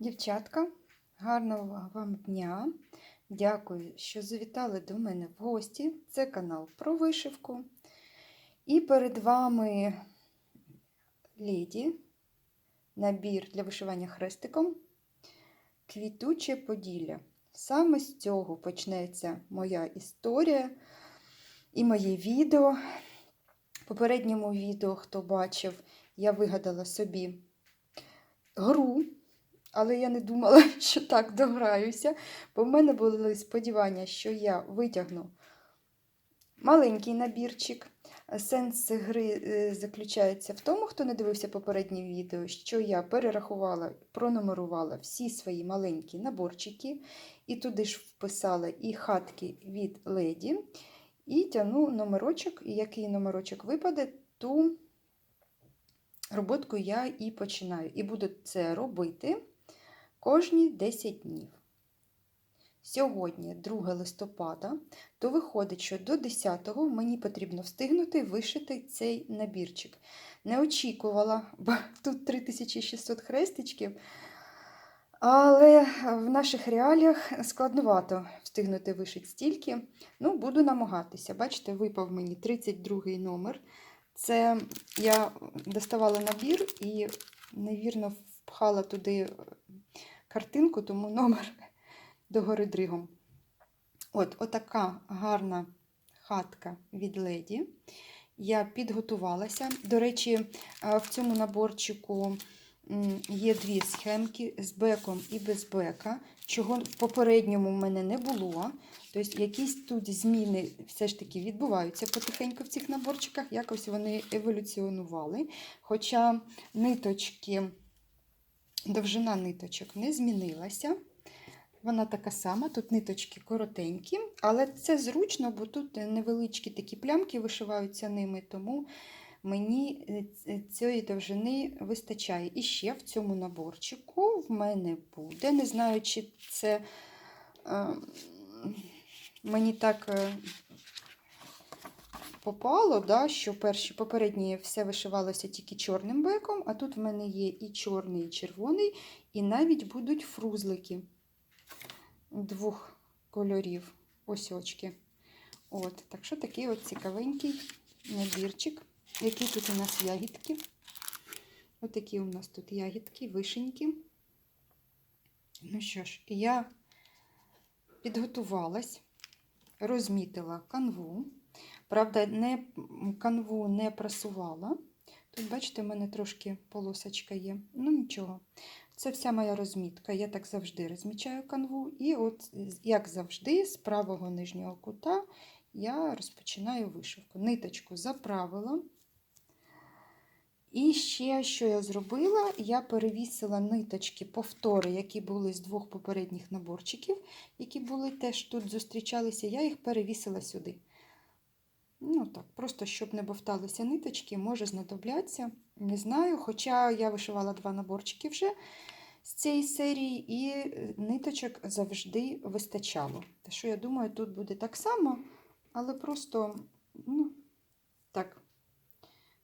Дівчатка, гарного вам дня! Дякую, що завітали до мене в гості. Це канал про вишивку. І перед вами леді, набір для вишивання хрестиком, квітуче поділля. Саме з цього почнеться моя історія і моє відео. В попередньому відео, хто бачив, я вигадала собі гру. Але я не думала, що так дограюся, бо в мене були сподівання, що я витягну маленький набірчик. Сенс гри е, заключається в тому, хто не дивився попереднє відео, що я перерахувала, пронумерувала всі свої маленькі наборчики, і туди ж вписала і хатки від леді, і тягну номерочок, і який номерочок випаде, ту роботку я і починаю. І буду це робити кожні 10 днів. Сьогодні, 2 листопада, то виходить, що до 10-го мені потрібно встигнути вишити цей набірчик. Не очікувала, бо тут 3600 хрестичків. Але в наших реаліях складновато встигнути вишити стільки. Ну, буду намагатися. Бачите, випав мені 32-й номер. Це я доставала набір і, невірно, впхала туди картинку, тому номер догори дригом. От, отака гарна хатка від леді. Я підготувалася. До речі, в цьому наборчику є дві схемки з беком і без бека, чого в попередньому в мене не було. Тобто, якісь тут зміни все ж таки відбуваються потихеньку в цих наборчиках, якось вони еволюціонували. Хоча ниточки довжина ниточок не змінилася. Вона така сама, тут ниточки коротенькі, але це зручно, бо тут невеличкі такі плямки вишиваються ними, тому мені цієї довжини вистачає. І ще в цьому наборчику в мене буде. Не знаю, чи це е, мені так е, попало, да, що перші попередні все вишивалося тільки чорним беком, а тут в мене є і чорний, і червоний, і навіть будуть фрузлики двох кольорів, ось очки. От, Так що такий от цікавенький набірчик. Які тут у нас ягідки? Ось такі у нас тут ягідки, вишеньки. Ну що ж, я підготувалась, розмітила канву. Правда, не, канву не прасувала. Тут, бачите, в мене трошки полосочка є. Ну, нічого. Це вся моя розмітка. Я так завжди розмічаю канву. І от, як завжди, з правого нижнього кута я розпочинаю вишивку. Ниточку заправила. І ще, що я зробила, я перевісила ниточки повтори, які були з двох попередніх наборчиків, які були теж тут зустрічалися, я їх перевісила сюди. Ну так, Просто щоб не бовталися ниточки, може знадобляться. Не знаю. Хоча я вишивала два наборчики вже з цієї серії, і ниточок завжди вистачало. Та що я думаю, тут буде так само, але просто, ну, так,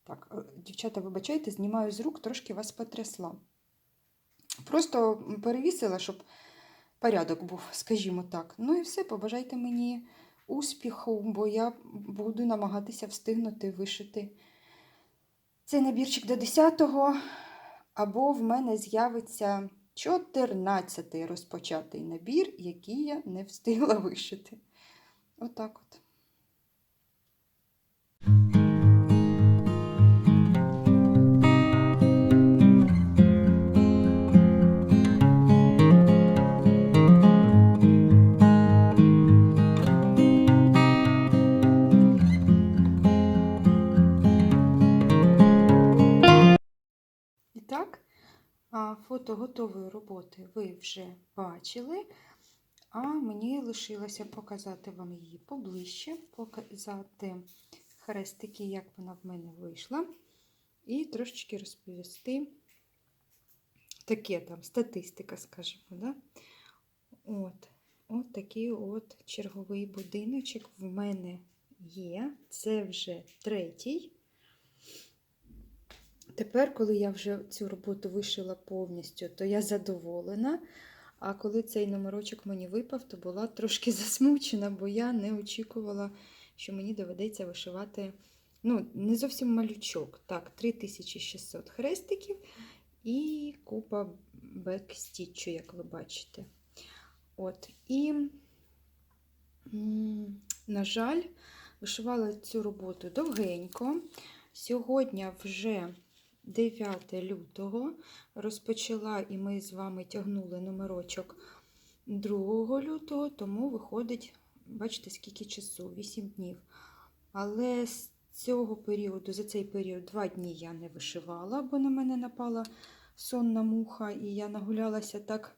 так, дівчата, вибачайте, знімаю з рук, трошки вас потрясла. Просто перевісила, щоб порядок був, скажімо так. Ну і все, побажайте мені успіху, бо я буду намагатися встигнути вишити цей набірчик до 10-го, або в мене з'явиться 14-й розпочатий набір, який я не встигла вишити. Отак от. Фото готової роботи ви вже бачили, а мені лишилося показати вам її поближче, показати хрестики, як вона в мене вийшла, і трошечки розповісти таке там статистика, скажімо. Да? От, от такий от черговий будиночок в мене є. Це вже третій. Тепер, коли я вже цю роботу вишила повністю, то я задоволена. А коли цей номерочок мені випав, то була трошки засмучена, бо я не очікувала, що мені доведеться вишивати ну, не зовсім малючок. Так, 3600 хрестиків і купа бекстічу, як ви бачите. От. І, на жаль, вишивала цю роботу довгенько. Сьогодні вже 9 лютого розпочала, і ми з вами тягнули номерочок 2 лютого, тому виходить, бачите, скільки часу, 8 днів. Але з цього періоду, за цей період, 2 дні я не вишивала, бо на мене напала сонна муха, і я нагулялася так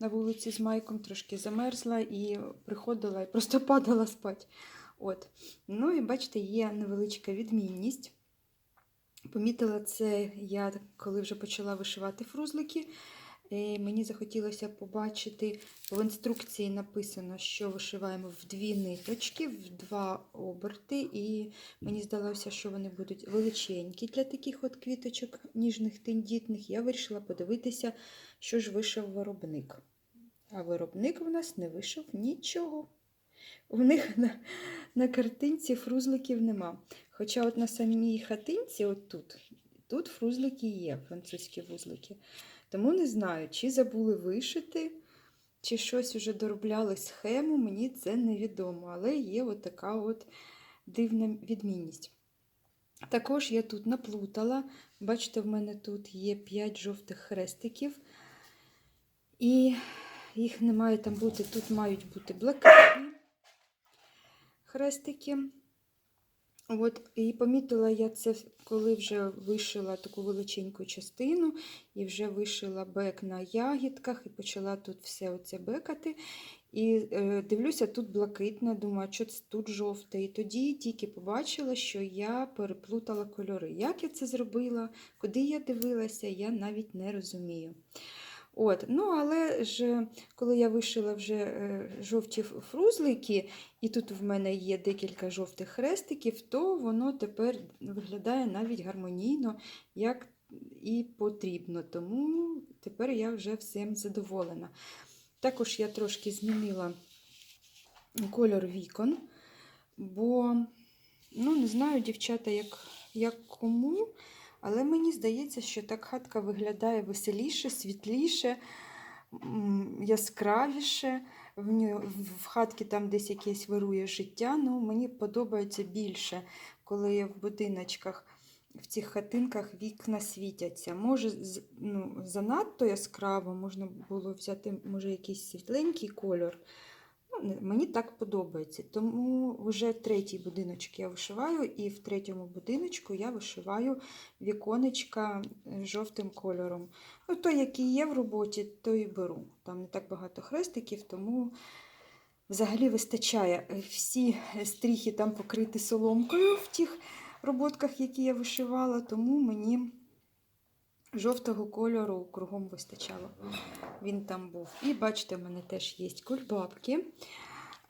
на вулиці з майком, трошки замерзла і приходила і просто падала спати. От. Ну і бачите, є невеличка відмінність. Помітила це я, коли вже почала вишивати фрузлики. Мені захотілося побачити, в інструкції написано, що вишиваємо в дві ниточки, в два оберти. І мені здалося, що вони будуть величенькі для таких от квіточок ніжних, тендітних. Я вирішила подивитися, що ж вишив виробник. А виробник в нас не вишив нічого. У них на, на картинці фрузликів нема. Хоча от на самій хатинці, от тут, тут фрузлики є, французькі вузлики. Тому не знаю, чи забули вишити, чи щось вже доробляли схему, мені це невідомо. Але є от така от дивна відмінність. Також я тут наплутала. Бачите, в мене тут є 5 жовтих хрестиків. І їх не має там бути, тут мають бути блакитні хрестики. От, І помітила я це, коли вже вишила таку величеньку частину, і вже вишила бек на ягідках, і почала тут все оце бекати. І е, дивлюся, тут блакитне, думаю, що це тут жовте. І тоді тільки побачила, що я переплутала кольори. Як я це зробила, куди я дивилася, я навіть не розумію. От, ну, Але ж коли я вишила вже е, жовті фрузлики, і тут в мене є декілька жовтих хрестиків, то воно тепер виглядає навіть гармонійно, як і потрібно. Тому тепер я вже всім задоволена. Також я трошки змінила кольор вікон, бо, ну, не знаю, дівчата, як, як кому. Але мені здається, що так хатка виглядає веселіше, світліше, яскравіше. В, хатці там десь якесь вирує життя. Ну, Мені подобається більше, коли я в будиночках, в цих хатинках вікна світяться. Може, ну, занадто яскраво, можна було взяти може, якийсь світленький кольор. Мені так подобається. Тому вже третій будиночок я вишиваю, і в третьому будиночку я вишиваю віконечка жовтим кольором. Ну, Той, який є в роботі, то і беру. Там не так багато хрестиків, тому взагалі вистачає. Всі стріхи там покриті соломкою в тих роботках, які я вишивала, тому мені. Жовтого кольору кругом вистачало. Він там був. І бачите, в мене теж є кульбабки.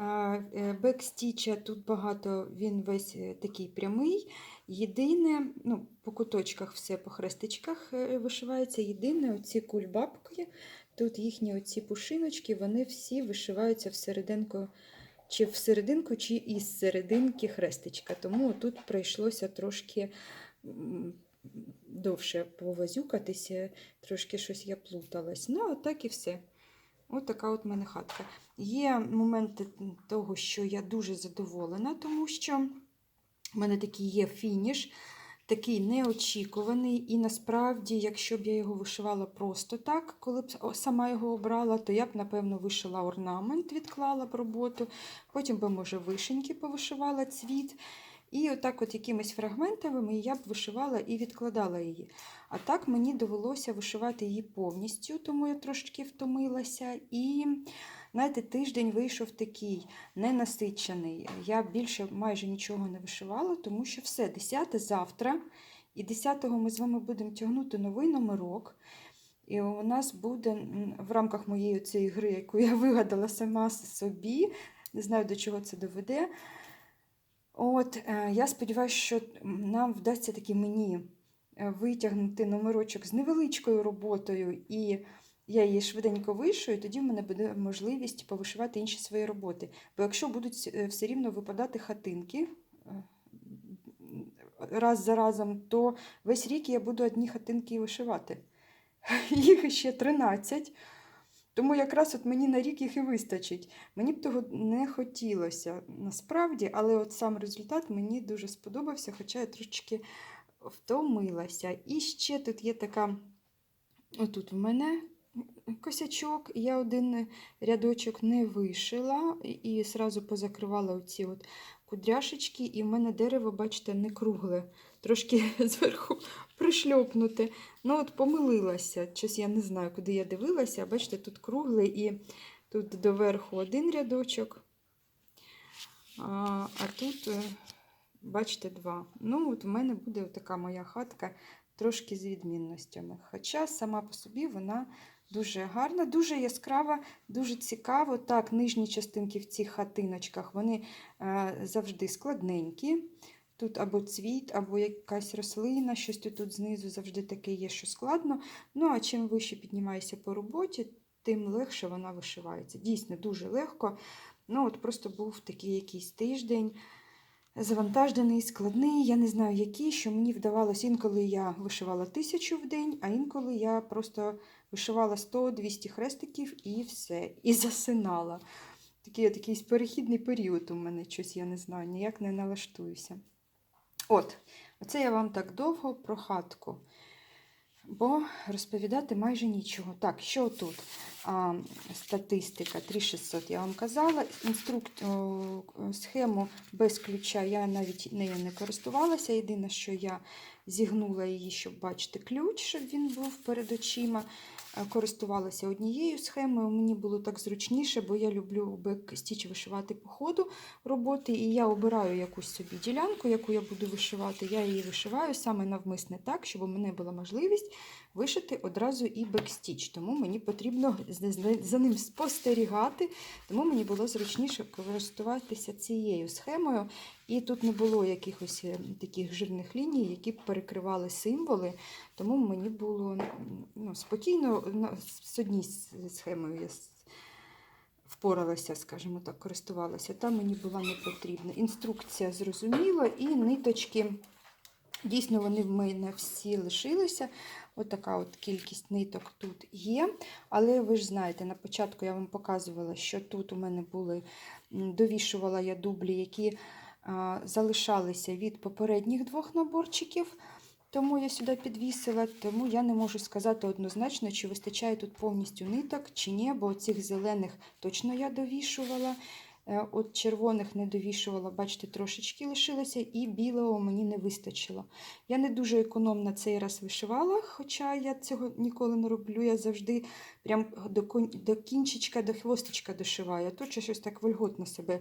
Е, бекстіча тут багато, він весь е, такий прямий. Єдине, ну, по куточках все по хрестичках е, вишивається. Єдине, оці кульбабки, тут їхні оці пушиночки, вони всі вишиваються всерединку, чи всерединку, чи із серединки хрестичка. Тому тут прийшлося трошки довше повозюкатися, трошки щось я плуталась. Ну, а так і все. От така от мене хатка. Є моменти того, що я дуже задоволена, тому що в мене такий є фініш, такий неочікуваний. І насправді, якщо б я його вишивала просто так, коли б сама його обрала, то я б, напевно, вишила орнамент, відклала б роботу. Потім би, може, вишеньки повишивала цвіт. І отак от якимись фрагментами я б вишивала і відкладала її. А так мені довелося вишивати її повністю, тому я трошки втомилася. І знаєте, тиждень вийшов такий ненасичений. Я більше майже нічого не вишивала, тому що все, 10 завтра. І 10-го ми з вами будемо тягнути новий номерок. І у нас буде в рамках моєї цієї гри, яку я вигадала сама собі, не знаю, до чого це доведе. От, е, Я сподіваюся, що нам вдасться таки мені е, витягнути номерочок з невеличкою роботою, і я її швиденько вишию, тоді в мене буде можливість повишивати інші свої роботи. Бо якщо будуть е, все рівно випадати хатинки раз за разом, то весь рік я буду одні хатинки вишивати. Їх ще 13. Тому якраз от мені на рік їх і вистачить. Мені б того не хотілося насправді, але от сам результат мені дуже сподобався, хоча я трошечки втомилася. І ще тут є така, отут в мене косячок, я один рядочок не вишила і зразу позакривала оці от кудряшечки, і в мене дерево, бачите, не кругле, трошки зверху пришльопнуте. Ну, от помилилася. Щось я не знаю, куди я дивилася. Бачите, тут кругле і тут доверху один рядочок, а, а тут, е, бачите, два. Ну, от в мене буде така моя хатка трошки з відмінностями. Хоча сама по собі вона дуже гарна, дуже яскрава, дуже цікаво. Так, нижні частинки в цих хатиночках вони е, завжди складненькі. Тут або цвіт, або якась рослина, щось тут знизу завжди таке є, що складно. Ну, а чим вище піднімаєшся по роботі, тим легше вона вишивається. Дійсно, дуже легко. Ну, от Просто був такий якийсь тиждень завантажений, складний, я не знаю який, що мені вдавалося. Інколи я вишивала тисячу в день, а інколи я просто вишивала 100-200 хрестиків і все, і засинала. Такий от якийсь перехідний період у мене щось, я не знаю, ніяк не налаштуюся. От, оце я вам так довго про хатку, бо розповідати майже нічого. Так, що тут? А, статистика 3600, я вам казала. Інструкт, о, схему без ключа я навіть нею не користувалася. Єдине, що я зігнула її, щоб бачити ключ, щоб він був перед очима. Е, Користувалася однією схемою, мені було так зручніше, бо я люблю бек-стіч вишивати по ходу роботи, і я обираю якусь собі ділянку, яку я буду вишивати. Я її вишиваю саме навмисне так, щоб у мене була можливість вишити одразу і бекстіч. Тому мені потрібно за ним спостерігати, тому мені було зручніше користуватися цією схемою. І тут не було якихось е, таких жирних ліній, які перекривали символи, тому мені було ну, спокійно з однією схемою я впоралася, скажімо так, користувалася. Там мені була не потрібна. Інструкція зрозуміла, і ниточки, дійсно, вони в мене всі лишилися. Отака от кількість ниток тут є. Але ви ж знаєте, на початку я вам показувала, що тут у мене були, довішувала я дублі, які а, залишалися від попередніх двох наборчиків. Тому я сюди підвісила, тому я не можу сказати однозначно, чи вистачає тут повністю ниток, чи ні, бо цих зелених точно я довішувала. Е, от червоних не довішувала, бачите, трошечки лишилося, і білого мені не вистачило. Я не дуже економно цей раз вишивала, хоча я цього ніколи не роблю. Я завжди прям до кінчичка, до хвостичка дошиваю. Тут щось так вольготно себе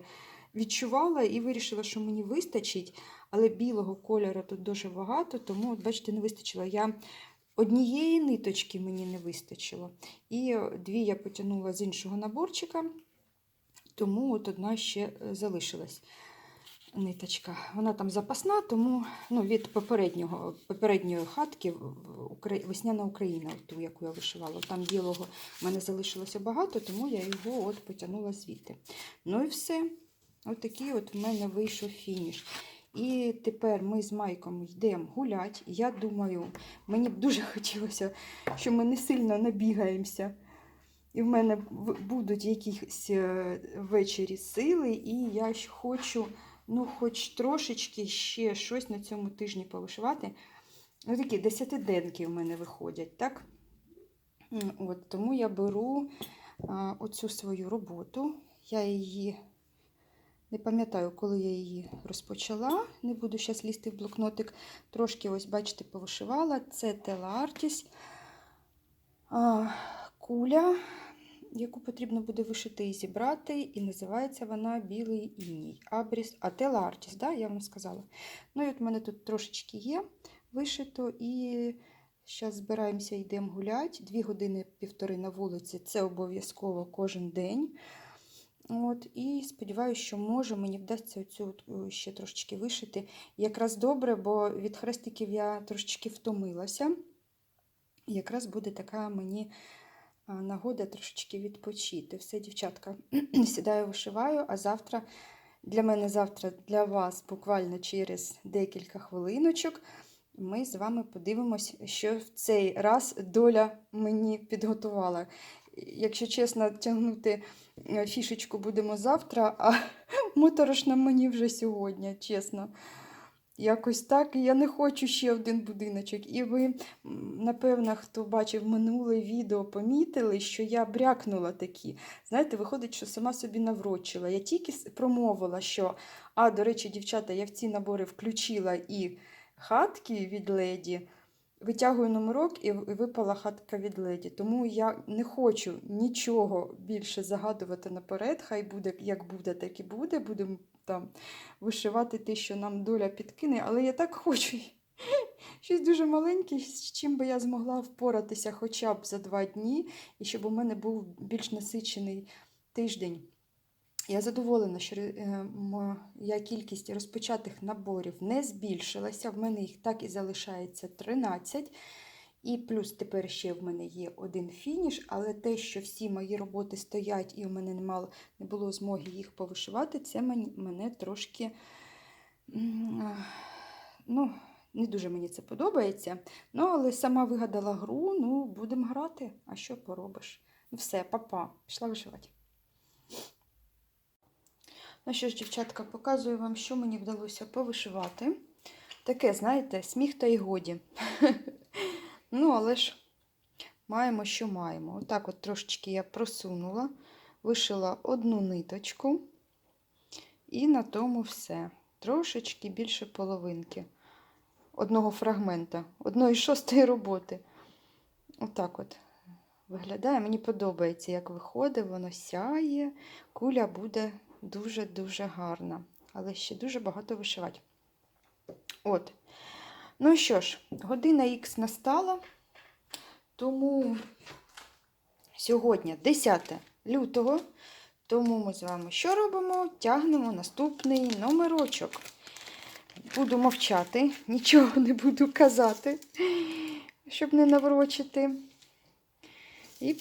відчувала і вирішила, що мені вистачить, але білого кольору тут дуже багато, тому, от, бачите, не вистачило. Я Однієї ниточки мені не вистачило. І дві я потягнула з іншого наборчика тому от одна ще е, залишилась ниточка. Вона там запасна, тому ну, від попереднього, попередньої хатки Весняна Україна, ту, яку я вишивала. Там білого в мене залишилося багато, тому я його от потягнула звідти. Ну і все. От такий от в мене вийшов фініш. І тепер ми з Майком йдемо гуляти. Я думаю, мені б дуже хотілося, що ми не сильно набігаємося. І в мене будуть якісь е, ввечері сили, і я хочу, ну, хоч трошечки ще щось на цьому тижні повишивати. Ось такі десятиденки в мене виходять, так? От, Тому я беру а, оцю свою роботу. Я її не пам'ятаю, коли я її розпочала. Не буду зараз лізти в блокнотик. Трошки, ось, бачите, повишивала. Це. А, куля яку потрібно буде вишити і зібрати, і називається вона Білий іній. Абріс, Ателла Артіс, да, я вам сказала. Ну і от в мене тут трошечки є вишито, і зараз збираємося, йдемо гуляти. Дві години півтори на вулиці це обов'язково кожен день. От, і сподіваюся, що може мені вдасться цю е, ще трошечки вишити. Якраз добре, бо від хрестиків я трошечки втомилася. Якраз буде така мені нагода трошечки відпочити. Все, дівчатка, сідаю, вишиваю, а завтра для мене завтра, для вас, буквально через декілька хвилиночок, ми з вами подивимось, що в цей раз доля мені підготувала. Якщо чесно, тягнути е, фішечку будемо завтра, а моторошно мені вже сьогодні, чесно. Якось так. Я не хочу ще один будиночок. І ви, напевно, хто бачив минуле відео, помітили, що я брякнула такі. Знаєте, виходить, що сама собі наврочила. Я тільки промовила, що, а, до речі, дівчата, я в ці набори включила і хатки від леді. Витягую номерок і випала хатка від леді. Тому я не хочу нічого більше загадувати наперед. Хай буде як буде, так і буде. Будемо там вишивати те, що нам доля підкине, але я так хочу щось дуже маленьке, з чим би я змогла впоратися хоча б за два дні, і щоб у мене був більш насичений тиждень. Я задоволена, що е, моя кількість розпочатих наборів не збільшилася. В мене їх так і залишається 13. І плюс тепер ще в мене є один фініш, але те, що всі мої роботи стоять і у мене немало, не було змоги їх повишивати, це мене трошки ну, не дуже мені це подобається. Ну, але сама вигадала гру, ну, будемо грати. А що поробиш? Ну, все, папа, пішла вишивати. Ну що ж, дівчатка, показую вам, що мені вдалося повишивати. Таке, знаєте, сміх та й годі. Ну, але ж маємо, що маємо. Отак от трошечки я просунула, вишила одну ниточку, і на тому все. Трошечки більше половинки одного фрагмента, одної шостої роботи. Отак от виглядає. Мені подобається, як виходить, воно сяє, куля буде дуже-дуже гарна. Але ще дуже багато вишивати. От. Ну що ж, година Х настала, тому сьогодні 10 лютого, тому ми з вами що робимо? Тягнемо наступний номерочок. Буду мовчати, нічого не буду казати, щоб не наврочити. І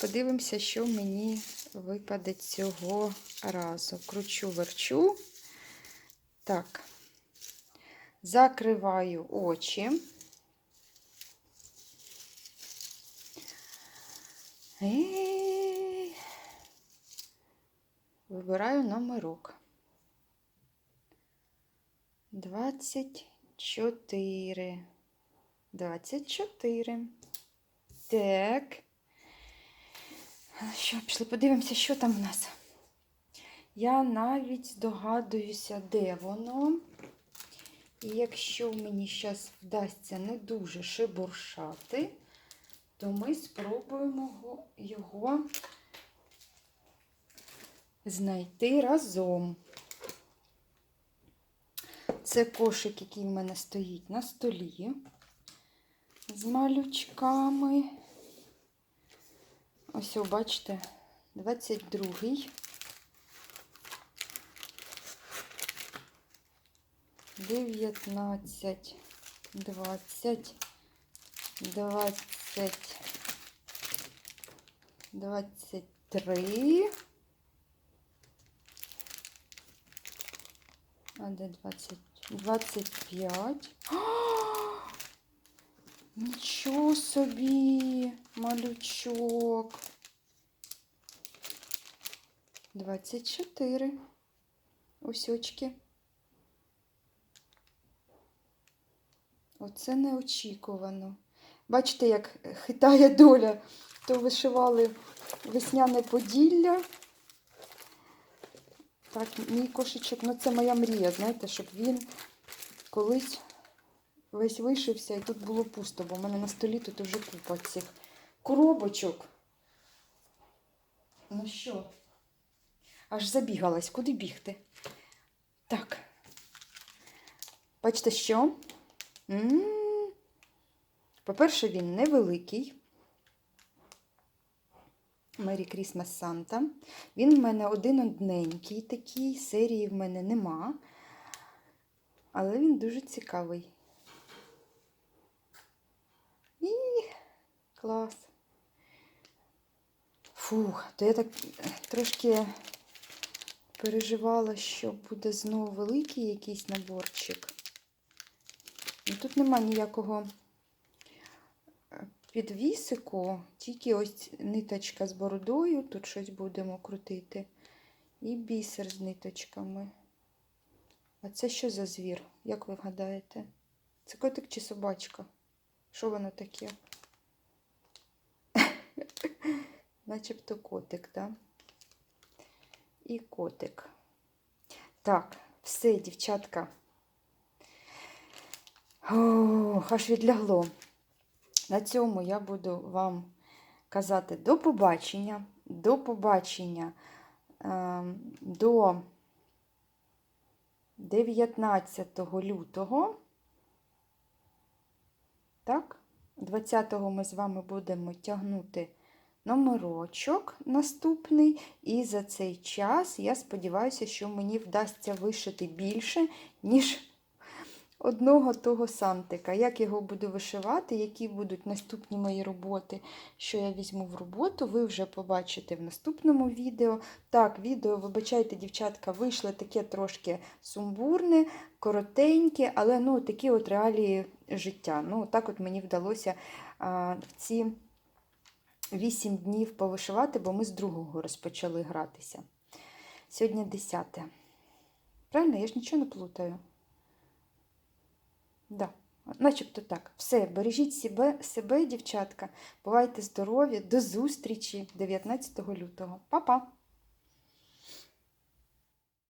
подивимося, що мені випаде цього разу. Кручу, верчу. Так. Закриваю очі. І вибираю номерок. 24. 24. Так. Що, пішли, подивимося, що там в нас. Я навіть здогадуюся, де воно. І якщо мені зараз вдасться не дуже шебуршати, то ми спробуємо його знайти разом. Це кошик, який в мене стоїть на столі з малючками. Ось, бачите, 22-й. 19, 20, 20, 23. А де 20? 25. А! Нічого собі, малючок. 24. осьочки. Оце неочікувано. Бачите, як хитає доля. То вишивали весняне Поділля. Так, мій кошечок, ну це моя мрія, знаєте, щоб він колись весь вишився і тут було пусто, бо в мене на столі тут вже купа цих коробочок. Ну що? Аж забігалась, куди бігти? Так. Бачите, що? По-перше, він невеликий. Merry Christmas Santa. Він в мене один одненький такий, серії в мене нема. Але він дуже цікавий. І клас. Фух, то я так трошки переживала, що буде знову великий якийсь наборчик. Ну, Тут нема ніякого е, підвісику, тільки ось ниточка з бородою, тут щось будемо крутити. І бісер з ниточками. А це що за звір? Як ви гадаєте? Це котик чи собачка? Що воно таке? Начебто котик, так? І котик. Так, все, дівчатка. Ох, аж відлягло. На цьому я буду вам казати до побачення. До побачення ем, до 19 лютого. Так, 20-го ми з вами будемо тягнути номерочок наступний. І за цей час я сподіваюся, що мені вдасться вишити більше, ніж одного того сантика. Як його буду вишивати, які будуть наступні мої роботи, що я візьму в роботу, ви вже побачите в наступному відео. Так, відео, вибачайте, дівчатка, вийшло таке трошки сумбурне, коротеньке, але ну, такі от реалії життя. Ну, так от мені вдалося а, в ці 8 днів повишивати, бо ми з другого розпочали гратися. Сьогодні 10. Правильно, я ж нічого не плутаю. Да, начебто так. Все, бережіть себе, себе, дівчатка. Бувайте здорові, до зустрічі 19 лютого. Па-па!